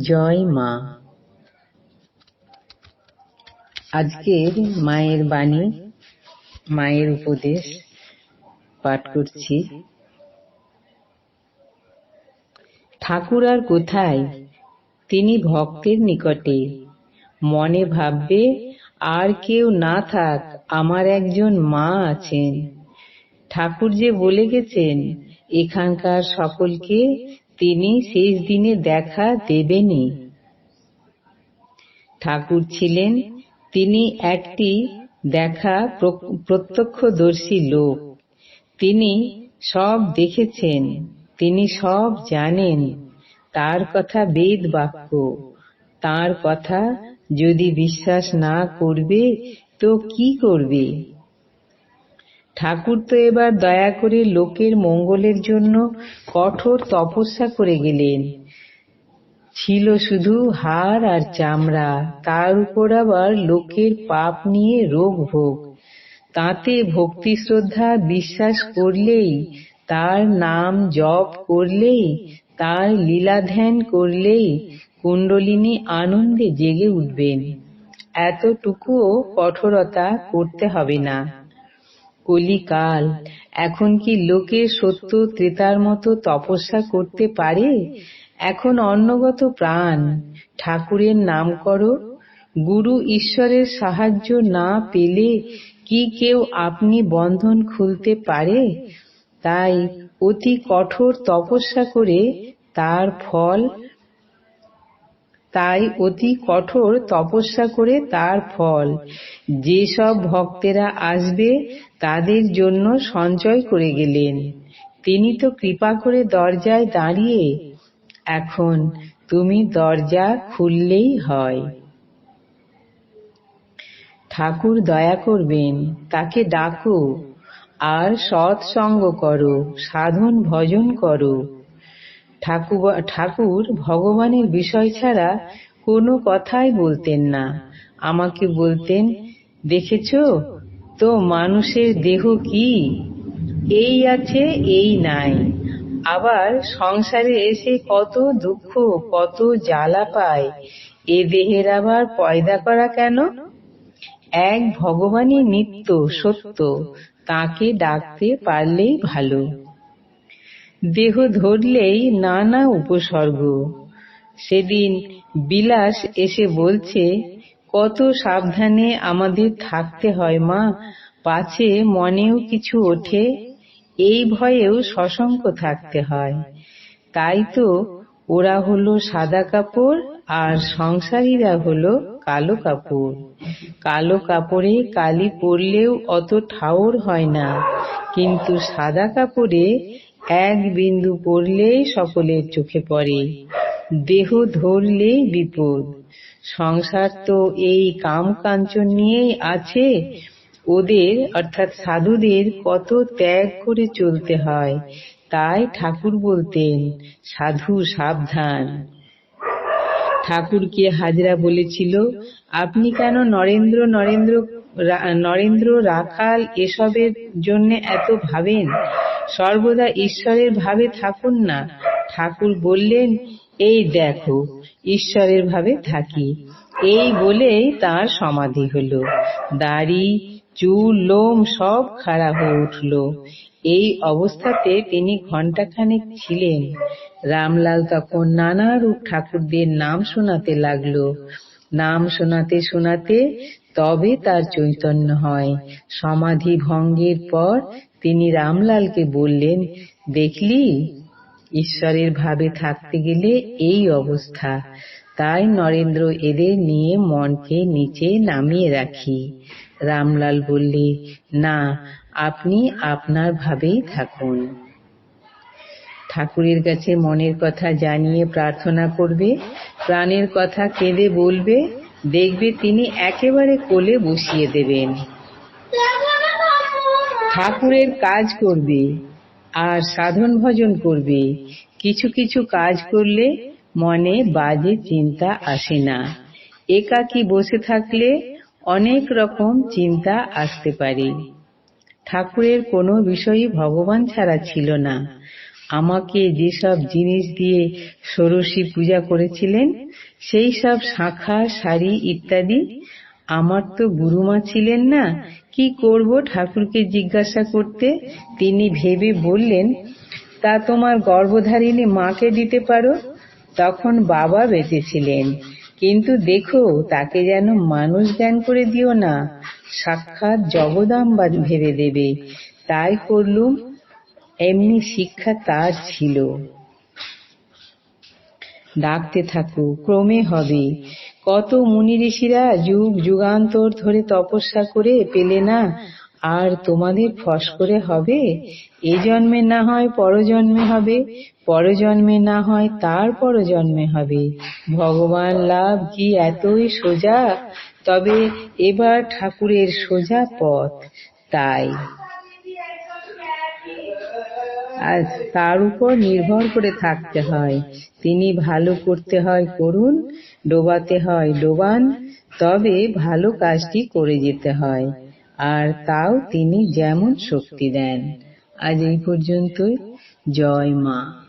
জয় মা। আজকের মায়ের বাণী, মায়ের উপদেশ পাঠ করছি। ঠাকুর আর কোথায়? তিনি ভক্তের নিকটে। মনে ভাববে, আর কেউ না থাক, আমার একজন মা আছেন। ঠাকুর যে বলে গেছেন, এখানকার সকলকে তিনি শেষ দিনে দেখা দেবেনই ঠাকুর ছিলেন তিনি একটি দেখা প্রত্যক্ষদর্শী লোক। তিনি সব দেখেছেন, তিনি সব জানেন। তার কথা বেদ বাক্য। তার কথা যদি বিশ্বাস না করবে, তো কি করবে? ঠাকুর তো এবার দয়া করে লোকের মঙ্গলের জন্য কঠোর তপস্যা করে গেলেন। ছিল শুধু হাড় আর চামড়া, তার উপর আবার লোকের পাপ নিয়ে রোগ ভোগ। তাতে ভক্তি শ্রদ্ধা বিশ্বাস করলেই, তার নাম জপ করলেই, তার লীলা ধ্যান করলেই কুণ্ডলিনী আনন্দে জেগে উঠবেন। এতটুকুও কঠোরতা করতে হবে না। কলিকাল, এখন কি লোকে সত্য ত্রেতার মতো তপস্যা করতে পারে? এখন অন্নগত প্রাণ, ঠাকুরের নাম করো। গুরু ঈশ্বরের সাহায্য না পেলে কি কেউ আপনি বন্ধন খুলতে পারে? তাই অতি কঠোর তপস্যা করে তার ফল তাই অতি কঠোর তপস্যা করে তার ফল। যেসব ভক্তেরা আসবে, তাদের জন্য সঞ্চয় করে গেলেন। তিনি তো কৃপা করে দরজায় দাঁড়িয়ে, এখন তুমি দরজা খুললেই হয়। ঠাকুর দয়া করবেন, তাকে ডাকো, আর সৎসঙ্গ করো, সাধন ভজন করো। ঠাকুর ভগবানের বিষয় ছাড়া কোনো কথাই বলতেন না। আমাকে বলতেন, দেখেছ তো মানুষের দেহ কি? এই আছে, এই নাই। আবার সংসারে এসে কত দুঃখ, কত জ্বালা পায়। এ দেহের আবার পয়দা করা কেন? এক ভগবানই নিত্য সত্য, তাকে ডাকতে পারলেই ভালো। দেহ ধরলেই নানা উপসর্গ। সেদিন বিলাস এসে বলছে, কত সাবধানে আমাদের থাকতে হয় মা, পাছে মনেও কিছু ওঠে, এই ভয়েও সশঙ্ক থাকতে হয়। তাই তো ওরা হলো সাদা কাপড় আর সংসারীরা হলো কালো কাপড়। কালো কাপড়ে কালি পরলেও অত ঠাউর হয় না, কিন্তু সাদা কাপড়ে এক বিন্দু পড়লেই সকলের চোখে পড়ে, দেহ ধরলেই বিপদ। সংসার তো এই কাম কাঞ্চন নিয়েই আছে, ওদের অর্থাৎ সাধুদের কত ত্যাগ করে চলতে হয়, তাই ঠাকুর বলতেন, সাধু সাবধান। ঠাকুরকে হাজরা বলেছিল, আপনি কেন নরেন্দ্র নরেন্দ্র নরেন্দ্র, রাখাল এসবের জন্য এত ভাবেন? সর্বদা ঈশ্বরের ভাবে থাকুন না। ঠাকুর বললেন, এই দেখো, ঈশ্বরের ভাবে থাকি। এই বলেই তার সমাধি হলো। দাড়ি, চুল, লোম সব খাড়া হয়ে উঠল। এই অবস্থাতে তিনি ঘণ্টাখানেক ছিলেন। রামলাল তখন নানা রূপ ঠাকুরদের নাম শোনাতে লাগল। নাম শোনাতে শোনাতে তবে তার চৈতন্য হয়। সমাধি ভঙ্গের পর তিনি রামলালকে বললেন, দেখলি? ঈশ্বরের ভাবে থাকতে গেলে এই অবস্থা। তাই নরেন্দ্র এদের নিয়ে মনকে নিচে নামিয়ে রাখি। রামলাল বললে, না, আপনি আপনার ভাবেই থাকুন। ঠাকুরের কাছে মনের কথা জানিয়ে প্রার্থনা করবে, প্রাণের কথা কেঁদে বলবে দেখবে তিনি একেবারে কোলে বসিয়ে দেবেন। ঠাকুরের কাজ করবে, আর সাধন ভজন করবে। কিছু কিছু কাজ করলে মনে বাজে চিন্তা আসে না। একাকি বসে থাকলে অনেক রকম চিন্তা আসতে পারে। ঠাকুরের কোনো বিষয়ই ভগবান ছাড়া ছিল না। আমাকে যেসব জিনিস দিয়ে ষোড়শী পূজা করেছিলেন, সেই সব শাঁখা, শাড়ি ইত্যাদি আমার তো গুরুমা ছিলেন না। কি করব ঠাকুরকে জিজ্ঞাসা করতে? তিনি ভেবে বললেন, তা তোমার গর্ভধারিণী মাকে দিতে পারো? তখন বাবা বেঁচেছিলেন। কিন্তু দেখো, তাকে যেন মানুষ জ্ঞান করে দিও না। সাক্ষাৎ জগদাম্বা ভেবে দেবে। তাই করলুম এমনি শিক্ষা তার ছিল। ডাকতে থাকো, ক্রমে হবে। কত মুনি ঋষিরা যুগ যুগান্তর ধরে তপস্যা করে পেলে না, আর তোমাদের ফস করে হবে? এ জন্মে না হয় পরজন্মে হবে, পরজন্মে না হয় তার পরজন্মে হবে। ভগবান লাভ কি এতই সোজা? তবে এবার ঠাকুরের সোজা পথ, তাই। তার উপর নির্ভর করে থাকতে হয়। তিনি ভালো করতে হয় করুন, ডোবাতে হয় ডোবান, তবে ভালো কাজটি করে যেতে হয়। আর তাও তিনি যেমন শক্তি দেন। আজ এই পর্যন্তই। জয় মা।